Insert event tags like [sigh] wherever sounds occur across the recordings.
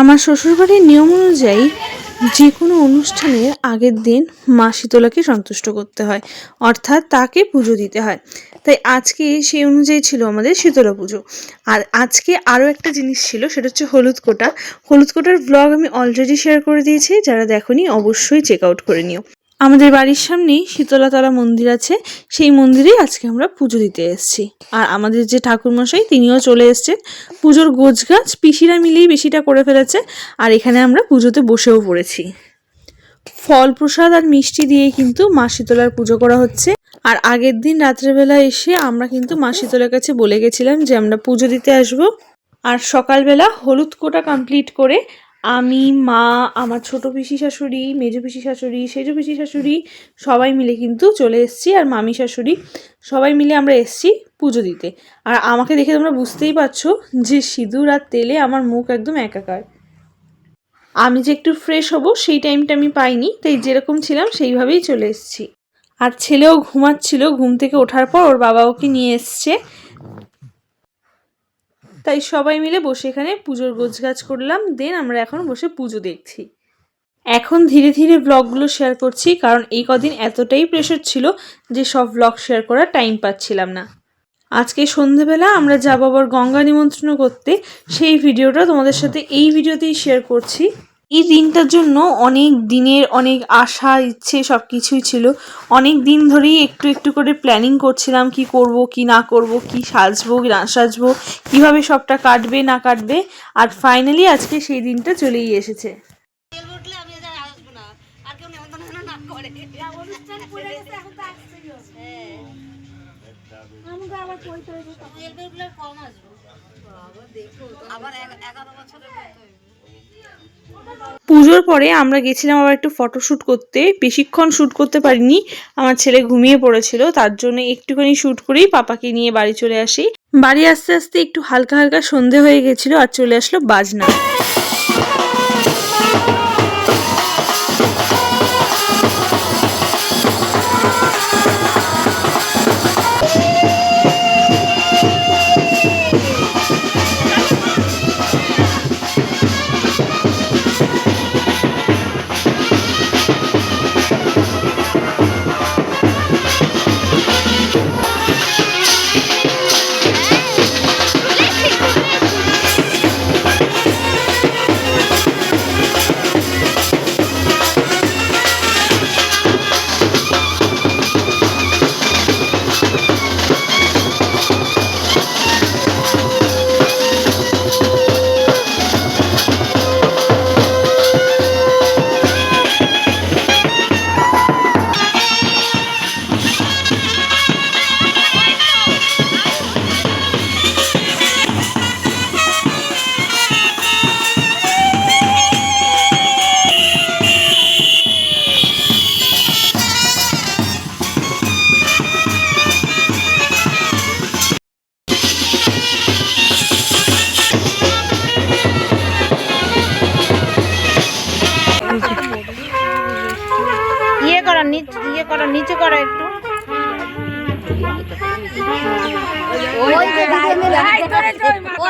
আমার শ্বশুরবাড়ির নিয়ম অনুযায়ী যে কোনো অনুষ্ঠানের আগের দিন মা শীতলাকে সন্তুষ্ট করতে হয়, অর্থাৎ তাকে পুজো দিতে হয়। তাই আজকে সেই অনুযায়ী ছিল আমাদের শীতলা পুজো। আর আজকে আরও একটা জিনিস ছিল, সেটা হচ্ছে হলুদ কোটা। হলুদ কোটার ব্লগ আমি অলরেডি শেয়ার করে দিয়েছি, যারা দেখোনি অবশ্যই চেক আউট করে নিও। আমাদের বাড়ির সামনেই শীতলাতলা মন্দির আছে। সেই মন্দিরেই আজকে আমরা পুজো দিতে এসেছি। আর আমাদের যে ঠাকুরমশাই, তিনিও চলে এসেছেন। পুজোর গোছ গাছ পিসিরা মিলেই বেশিটা করে ফেলেছে। আর এখানে আমরা পুজোতে বসেও পড়েছি। ফল প্রসাদ আর মিষ্টি দিয়ে কিন্তু মা শীতলার পুজো করা হচ্ছে। আর আগের দিন রাত্রেবেলা এসে আমরা কিন্তু মা শীতলার কাছে বলে গেছিলাম যে আমরা পুজো দিতে আসব। আর সকালবেলা হলুদ কোটা কমপ্লিট করে আমি, মা, আমার ছোট পিসি শাশুড়ি, মেজো পিসি শাশুড়ি, সেজো পিসি শাশুড়ি, সবাই মিলে কিন্তু চলে এসেছি আর মামি শাশুড়ি সবাই মিলে আমরা এসেছি পুজো দিতে। আর আমাকে দেখে তোমরা বুঝতেই পারছ যে সিঁদুর আর তেলে আমার মুখ একদম একাকার। আমি যে একটু ফ্রেশ হব সেই টাইমটা আমি পাইনি, তাই যেরকম ছিলাম সেইভাবেই চলে এসেছি। আর ছেলেও ঘুমাচ্ছিল, ঘুম থেকে ওঠার পর ওর বাবা ওকে নিয়ে এসছে। তাই সবাই মিলে বসে এখানে পুজোর গোছগাছ করলাম। দেন আমরা এখন বসে পুজো দেখছি। এখন ধীরে ধীরে ব্লগগুলো শেয়ার করছি, কারণ এই কদিন এতটাই প্রেশার ছিল যে সব ব্লগ শেয়ার করার টাইম পাচ্ছিলাম না। আজকে সন্ধেবেলা আমরা যাব আবার গঙ্গা নিমন্ত্রণ করতে। সেই ভিডিওটা তোমাদের সাথে এই ভিডিওতেই শেয়ার করছি। এই দিনটার জন্য অনেক দিনের অনেক আশা ইচ্ছে সব কিছুই ছিল। অনেক দিন ধরেই একটু একটু করে প্ল্যানিং করছিলাম কি করব কি না করব কি সাজবো কি না সাজবো কীভাবে সবটা কাটবে না কাটবে। আর ফাইনালি আজকে সেই দিনটা চলেই এসেছে। হ্যাঁ আমাকে আবার দেখো আবার এগারো বছরের পুজোর পরে আমরা গেছিলাম আবার একটু ফটোশ্যুট করতে। বেশিক্ষণ শ্যুট করতে পারিনি। আমার ছেলে ঘুমিয়ে পড়েছিল, তার জন্য একটুখানি শ্যুট করেই পাপাকে নিয়ে বাড়ি চলে আসি। বাড়ি আস্তে আস্তে একটু হালকা হালকা সন্ধে হয়ে গেছিল আর চলে আসলো বাজনা।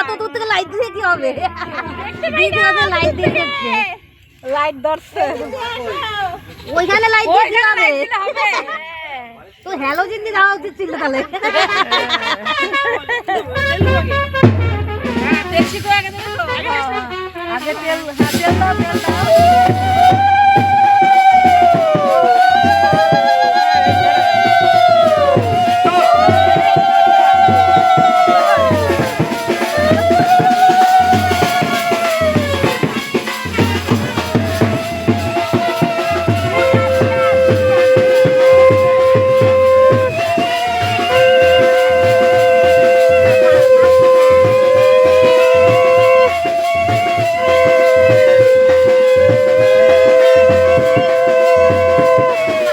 অত দূর থেকে লাইট দিয়ে কি হবে? লাইট দিয়ে লাইট ধরছে। ওইখানে লাইট দিয়ে কি হবে। তো হ্যালো জিন্দি দেওয়া উচিত ছিল তাহলে। আগে তেল হ্যাঁ, তেল দাও তেল দাও। Woo!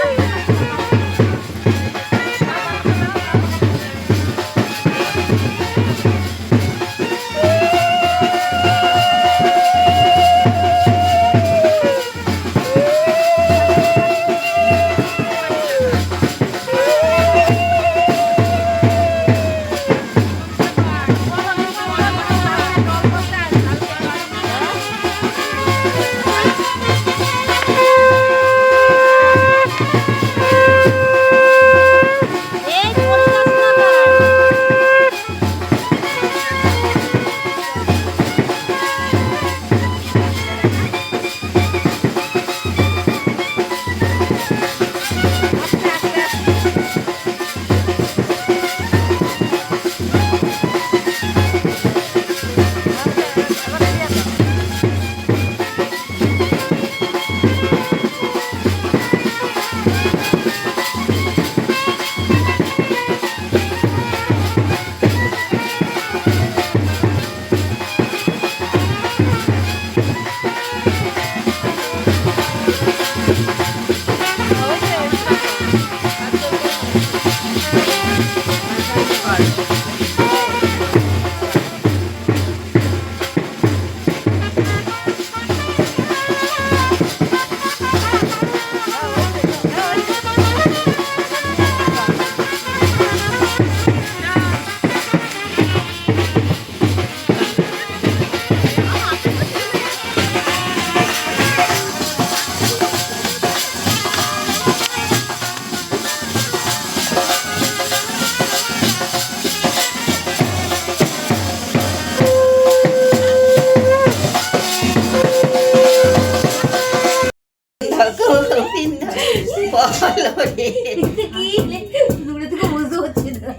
দূরে [laughs] থেকে বুঝতে হচ্ছে না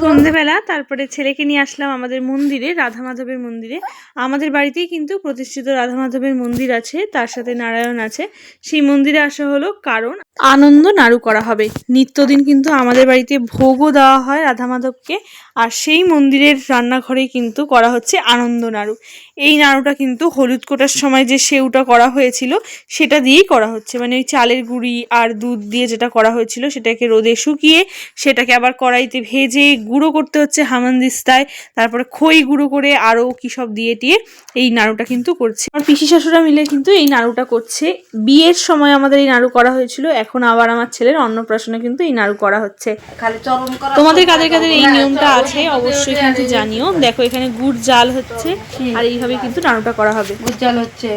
সন্ধেবেলা তারপরে ছেলেকে নিয়ে আসলাম আমাদের মন্দিরে, রাধা মাধবের মন্দিরে। আমাদের বাড়িতেই কিন্তু প্রতিষ্ঠিত রাধা মাধবের মন্দির আছে, তার সাথে নারায়ণ আছে। সেই মন্দিরে আসা হলো কারণ আনন্দ নাড়ু করা হবে। নিত্যদিন কিন্তু আমাদের বাড়িতে ভোগও দেওয়া হয় রাধা মাধবকে, আর সেই মন্দিরের রান্নাঘরেই কিন্তু করা হচ্ছে আনন্দ নাড়ু। এই নাড়ুটা কিন্তু হলুদ কোটার সময় যে সেউটা করা হয়েছিল, সেটা দিয়েই করা হচ্ছে। মানে ওই চালের গুঁড়ি আর দুধ দিয়ে যেটা করা হয়েছিল, সেটাকে রোদে শুকিয়ে সেটাকে আবার কড়াইতে ভেজে গুঁড়ো করতে হচ্ছে হামানদিস্তায়। তারপরে খই গুঁড়ো করে আরও কী সব দিয়ে টিয়ে এই নাড়ুটা কিন্তু করছে। আমার পিসি শাশুড়া মিলে কিন্তু এই নাড়ুটা করছে। বিয়ের সময় আমাদের এই নাড়ু করা হয়েছিল এখন আবার আমার ছেলের অন্নপ্রাশনে কিন্তু এই নাড়ু করা হচ্ছে। তোমাদের কাদের কাদের এই নিয়মটা আছে অবশ্যই কিন্তু জানিও। দেখো এখানে গুড় জাল হচ্ছে আর এইভাবে কিন্তু নাড়ুটা করা হবে। গুড় জাল হচ্ছে।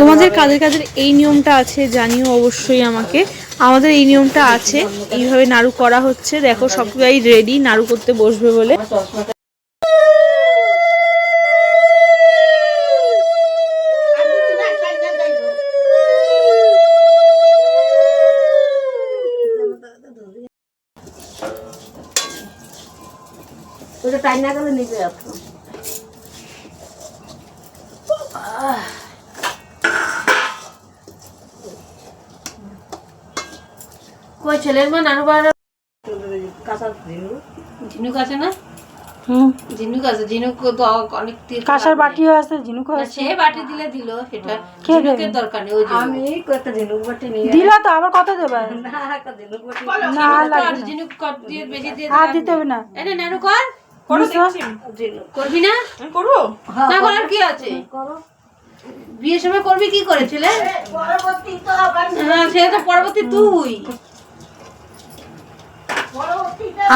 তোমাদের কাদের কাদের এই নিয়মটা আছে জানিও অবশ্যই আমাকে। আমাদের এই নিয়মটা আছে এইভাবে নাড়ু করা হচ্ছে। দেখো সবাই রেডি নাড়ু করতে বসবে বলে। ওটা টাইম না গেলে নিচে যাচ্ছ কই ছেলের মা নানু বাড়া কাঁচা ঝিনুক আছে না? হুম। ঝিনুক আছে ঝিনুক তো অনেক কাঁসার বাটিও আছে ঝিনুক না, সে বাটি দিলে দিল সেটা ঝিনুকের দরকার নেই ওই আমি একটা ঝিনুক বাটি নিয়ে দিলা তো আবার কত দেবে? না একটা ঝিনুক বাটি না লাগবে ঝিনুক কর দিয়ে বেশি দিয়ে আর দিতে হবে না। এই নে নানু কর। করবি না? করব? না করার কি আছে? বিয়ের সময় করবি কি করে ছেলে? হ্যাঁ সে তো পরবর্তী তুই।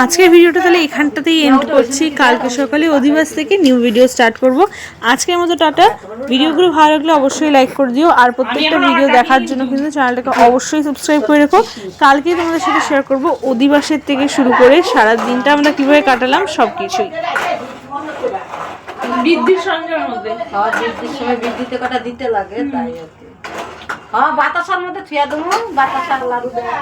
আজকের ভিডিওটা তাহলে এখানটাতেই এন্ড করছি। কালকে সকালে অধিবাস থেকে নিউ ভিডিও স্টার্ট করব। আজকের মতো টাটা। ভিডিওগুলো ভালো লাগলে অবশ্যই লাইক করে দিও। আর প্রত্যেকটা ভিডিও দেখার জন্য কিন্তু চ্যানেলটাকে অবশ্যই সাবস্ক্রাইব করে রেখো। কালকেই তোমাদের সাথে শেয়ার করব অধিবাসের থেকে শুরু করে সারা দিনটা আমরা কীভাবে কাটালাম সব কিছুই বৃদ্ধির মধ্যে। হ্যাঁ বৃদ্ধির সময় বৃদ্ধিতে কটা দিতে লাগে তাই হ্যাঁ বাতাসার মধ্যে থুয়া দেবো। বাতাসার লাড়ু দেয়